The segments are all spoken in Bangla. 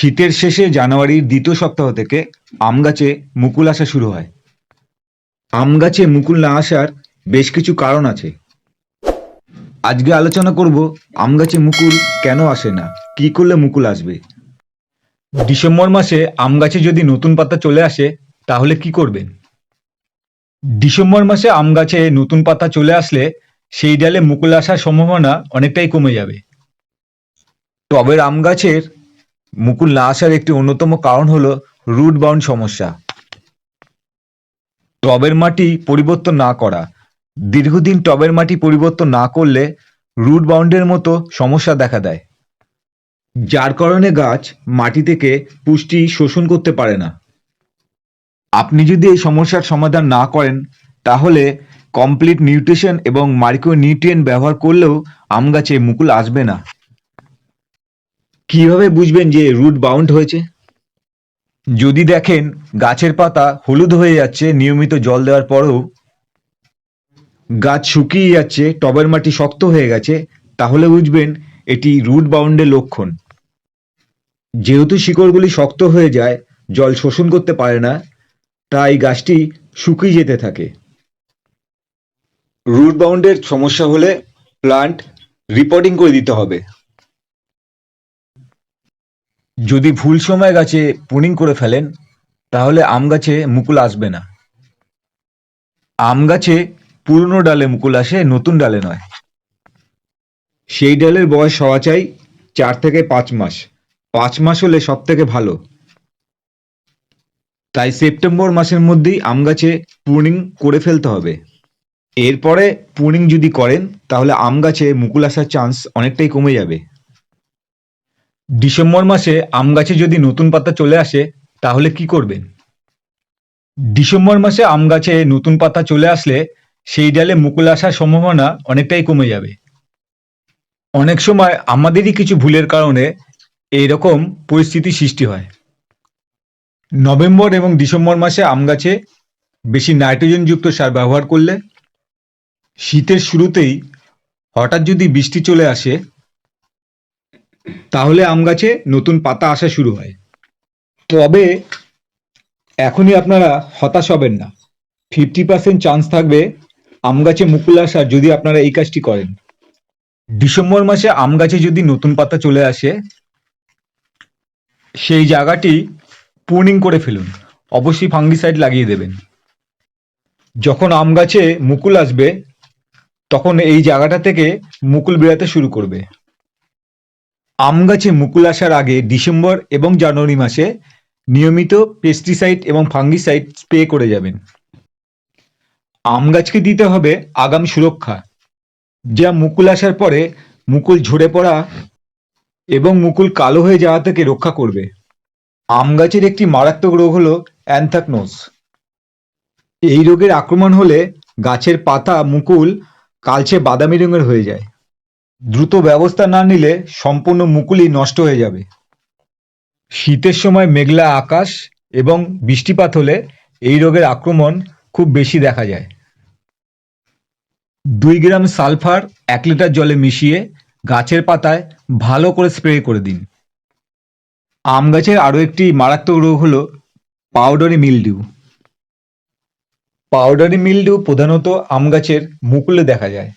শীতের শেষে জানুয়ারির দ্বিতীয় সপ্তাহ থেকে আম গাছে মুকুল আসা শুরু হয়। আম গাছে মুকুল না আসার বেশ কিছু কারণ আছে। আজকে আলোচনা করব আম গাছে মুকুল কেন আসে না, কি করলে মুকুল আসবে। ডিসেম্বর মাসে আম গাছে যদি নতুন পাতা চলে আসে, তাহলে কি করবেন? ডিসেম্বর মাসে আম গাছে নতুন পাতা চলে আসলে সেই ডালে মুকুল আসার সম্ভাবনা অনেকটাই কমে যাবে। টবের আম গাছের মুকুল না আসার একটি অন্যতম কারণ হলো রুট বাউন্ড সমস্যা। টবের মাটি পরিবর্তন না করা। দীর্ঘদিন টবের মাটি পরিবর্তন না করলে রুট বাউন্ডের মতো সমস্যা দেখা দেয়। যার কারণে গাছ মাটি থেকে পুষ্টি শোষণ করতে পারে না। আপনি যদি এই সমস্যার সমাধান না করেন, তাহলে কমপ্লিট নিউট্রিশন এবং মাইক্রো নিউট্রিয়েন্ট ব্যবহার করলেও আম গাছে মুকুল আসবে না। কীভাবে বুঝবেন যে রুট বাউন্ড হয়েছে? যদি দেখেন গাছের পাতা হলুদ হয়ে যাচ্ছে নিয়মিত জল দেওয়ার পরেও গাছ শুকিয়ে যাচ্ছে টবের মাটি শক্ত হয়ে গেছে তাহলে বুঝবেন এটি রুট বাউন্ডের লক্ষণ। যেহেতু শিকড়গুলি শক্ত হয়ে যায় জল শোষণ করতে পারে না তাই গাছটি শুকিয়ে যেতে থাকে। রুট বাউন্ডের সমস্যা হলে প্লান্ট রিপোর্টিং করে দিতে হবে। যদি ভুল সময় গাছে পুনিং করে ফেলেন, তাহলে আম গাছে মুকুল আসবে না। আম গাছে পুরনো ডালে মুকুল আসে, নতুন ডালে নয়। সেই ডালের বয়স হওয়া চাই চার থেকে পাঁচ মাস। পাঁচ মাস হলে সব থেকে ভালো। তাই সেপ্টেম্বর মাসের মধ্যেই আম গাছে প্রুনিং করে ফেলতে হবে। এরপরে প্রুনিং যদি করেন, তাহলে আম গাছে মুকুল আসার চান্স অনেকটাই কমে যাবে। ডিসেম্বর মাসে আম গাছে যদি নতুন পাতা চলে আসে, তাহলে কি করবেন? ডিসেম্বর মাসে আম গাছে নতুন পাতা চলে আসলে সেই ডালে মুকুল আসার সম্ভাবনা অনেকটাই কমে যাবে। অনেক সময় আমাদেরই কিছু ভুলের কারণে এইরকম পরিস্থিতি সৃষ্টি হয়। নভেম্বর এবং ডিসেম্বর মাসে আম গাছে বেশি নাইট্রোজেনযুক্ত সার ব্যবহার করলে শীতের শুরুতেই হঠাৎ যদি বৃষ্টি চলে আসে তাহলে আম গাছে নতুন পাতা আসা শুরু হয়। তবে এখনই আপনারা হতাশ হবেন না। ফিফটি পার্সেন্ট চান্স থাকবে আম গাছে মুকুল আসার যদি আপনারা এই কাজটি করেন। ডিসেম্বর মাসে আম গাছে যদি নতুন পাতা চলে আসে, সেই জায়গাটি প্রুনিং করে ফেলুন। অবশ্যই ফাঙ্গিসাইড লাগিয়ে দেবেন। যখন আম গাছে মুকুল আসবে, তখন এই জায়গাটা থেকে মুকুল বেরাতে শুরু করবে। আম গাছে মুকুল আসার আগে ডিসেম্বর এবং জানুয়ারি মাসে নিয়মিত পেস্টিসাইড এবং ফাঙ্গিসাইড স্প্রে করে যাবেন। আম গাছকে দিতে হবে আগাম সুরক্ষা, যা মুকুল আসার পরে মুকুল ঝরে পড়া এবং মুকুল কালো হয়ে যাওয়া থেকে রক্ষা করবে। আম গাছের একটি মারাত্মক রোগ হলো অ্যানথ্রাকনোজ এই রোগের আক্রমণ হলে গাছের পাতা, মুকুল কালচে বাদামি রঙের হয়ে যায়। দ্রুত ব্যবস্থা না নিলে সম্পূর্ণ মুকুলই নষ্ট হয়ে যাবে। শীতের সময় মেঘলা আকাশ এবং বৃষ্টিপাত হলে এই রোগের আক্রমণ খুব বেশি দেখা যায়। দুই গ্রাম সালফার এক লিটার জলে মিশিয়ে গাছের পাতায় ভালো করে স্প্রে করে দিন। আম গাছের আরও একটি মারাত্মক রোগ হলো পাউডারি মিলডিউ। পাউডারি মিলডিউ প্রধানত আম গাছের মুকুলে দেখা যায়।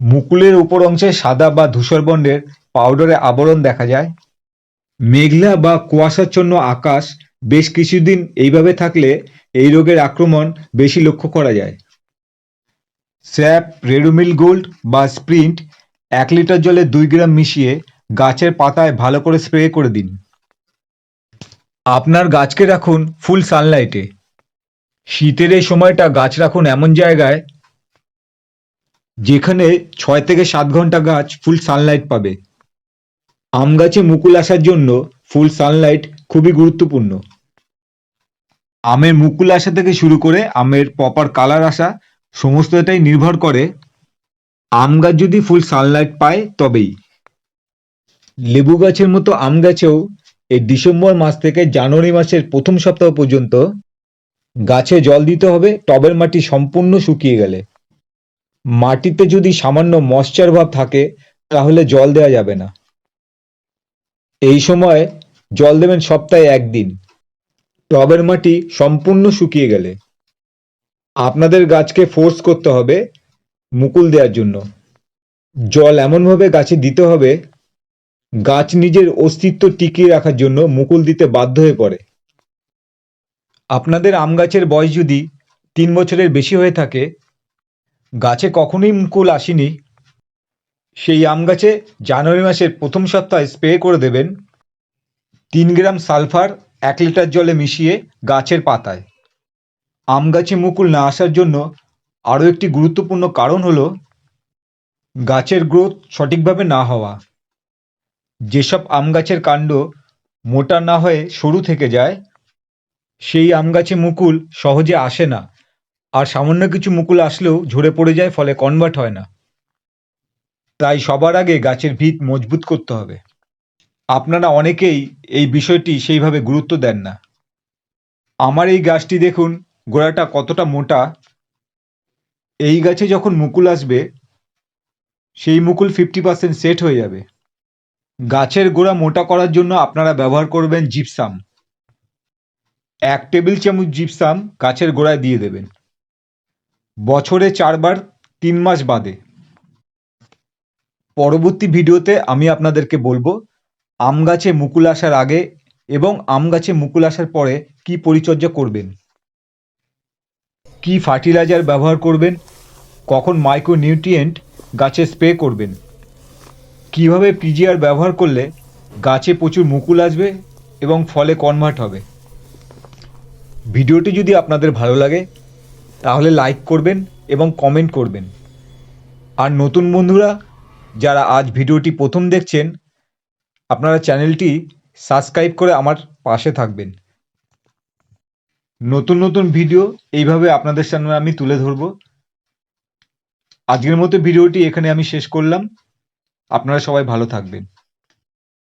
মুকুলের উপর অংশে সাদা বা ধূসর বর্ণের পাউডারে আবরণ দেখা যায়। মেঘলা বা কুয়াশাচ্ছন্ন আকাশ বেশ কিছুদিন এইভাবে থাকলে এই রোগের আক্রমণ বেশি লক্ষ্য করা যায়। স্যাপ রেডুমিল গোল্ড বা স্প্রিন্ট এক লিটার জলে দুই গ্রাম মিশিয়ে গাছের পাতায় ভালো করে স্প্রে করে দিন। আপনার গাছকে রাখুন ফুল সানলাইটে শীতের এই সময়টা গাছ রাখুন এমন জায়গায় যেখানে ছয় থেকে সাত ঘণ্টা গাছ ফুল সানলাইট পাবে। আম গাছে মুকুল আসার জন্য ফুল সানলাইট খুবই গুরুত্বপূর্ণ। আমের মুকুল আসা থেকে শুরু করে আমের প্রপার কালার আসা সমস্তটাই নির্ভর করে আম গাছ যদি ফুল সানলাইট পায় তবেই। লেবু গাছের মতো আম গাছেও এই ডিসেম্বর মাস থেকে জানুয়ারি মাসের প্রথম সপ্তাহ পর্যন্ত গাছে জল দিতে হবে, টবের মাটি সম্পূর্ণ শুকিয়ে গেলে। মাটিতে যদি সামান্য ময়শ্চার ভাব থাকে, তাহলে জল দেওয়া যাবে না। এই সময় জল দেবেন সপ্তাহে একদিন। টবের মাটি সম্পূর্ণ শুকিয়ে গেলে। আপনাদের গাছকে ফোর্স করতে হবে মুকুল দেওয়ার জন্য। জল এমনভাবে গাছে দিতে হবে, গাছ নিজের অস্তিত্ব টিকিয়ে রাখার জন্য মুকুল দিতে বাধ্য হয়ে পড়ে। আপনাদের আম গাছের বয়স যদি তিন বছরের বেশি হয়ে থাকে গাছে কখনোই মুকুল আসেনি। সেই আম গাছে জানুয়ারি মাসের প্রথম সপ্তাহে স্প্রে করে দেবেন। তিন গ্রাম সালফার এক লিটার জলে মিশিয়ে গাছের পাতায়। আম গাছে মুকুল না আসার জন্য আরও একটি গুরুত্বপূর্ণ কারণ হলো গাছের গ্রোথ সঠিকভাবে না হওয়া। যেসব আম গাছের কাণ্ড মোটা না হয়ে সরু থেকে যায়, সেই আম গাছে মুকুল সহজে আসে না। আর সামান্য কিছু মুকুল আসলেও ঝরে পড়ে যায়, ফলে কনভার্ট হয় না। তাই সবার আগে গাছের ভিত মজবুত করতে হবে। আপনারা অনেকেই এই বিষয়টি সেইভাবে গুরুত্ব দেন না। আমার এই গাছটি দেখুন, গোড়াটা কতটা মোটা। এই গাছে যখন মুকুল আসবে, সেই মুকুল ফিফটি পার্সেন্ট সেট হয়ে যাবে। গাছের গোড়া মোটা করার জন্য আপনারা ব্যবহার করবেন জিপসাম এক টেবিল চামচ জিপসাম গাছের গোড়ায় দিয়ে দেবেন। বছরে চারবার, তিন মাস বাদে। পরবর্তী ভিডিওতে আমি আপনাদেরকে বলব, আম গাছে মুকুল আসার আগে এবং আম গাছে মুকুল আসার পরে কি পরিচর্যা করবেন? কি ফার্টিলাইজার ব্যবহার করবেন? কখন মাইক্রো নিউট্রিয়েন্ট গাছে স্প্রে করবেন? কীভাবে পিজিআর ব্যবহার করলে গাছে প্রচুর মুকুল আসবে এবং ফলে কনভার্ট হবে? ভিডিওটি যদি আপনাদের ভালো লাগে তাহলে লাইক করবেন এবং কমেন্ট করবেন। আর নতুন বন্ধুরা, যারা আজ ভিডিওটি প্রথম দেখছেন, আপনারা চ্যানেলটি সাবস্ক্রাইব করে আমার পাশে থাকবেন। নতুন নতুন ভিডিও এইভাবে আপনাদের সামনে আমি তুলে ধরব। আজকের মতো ভিডিওটি এখানে আমি শেষ করলাম। আপনারা সবাই ভালো থাকবেন।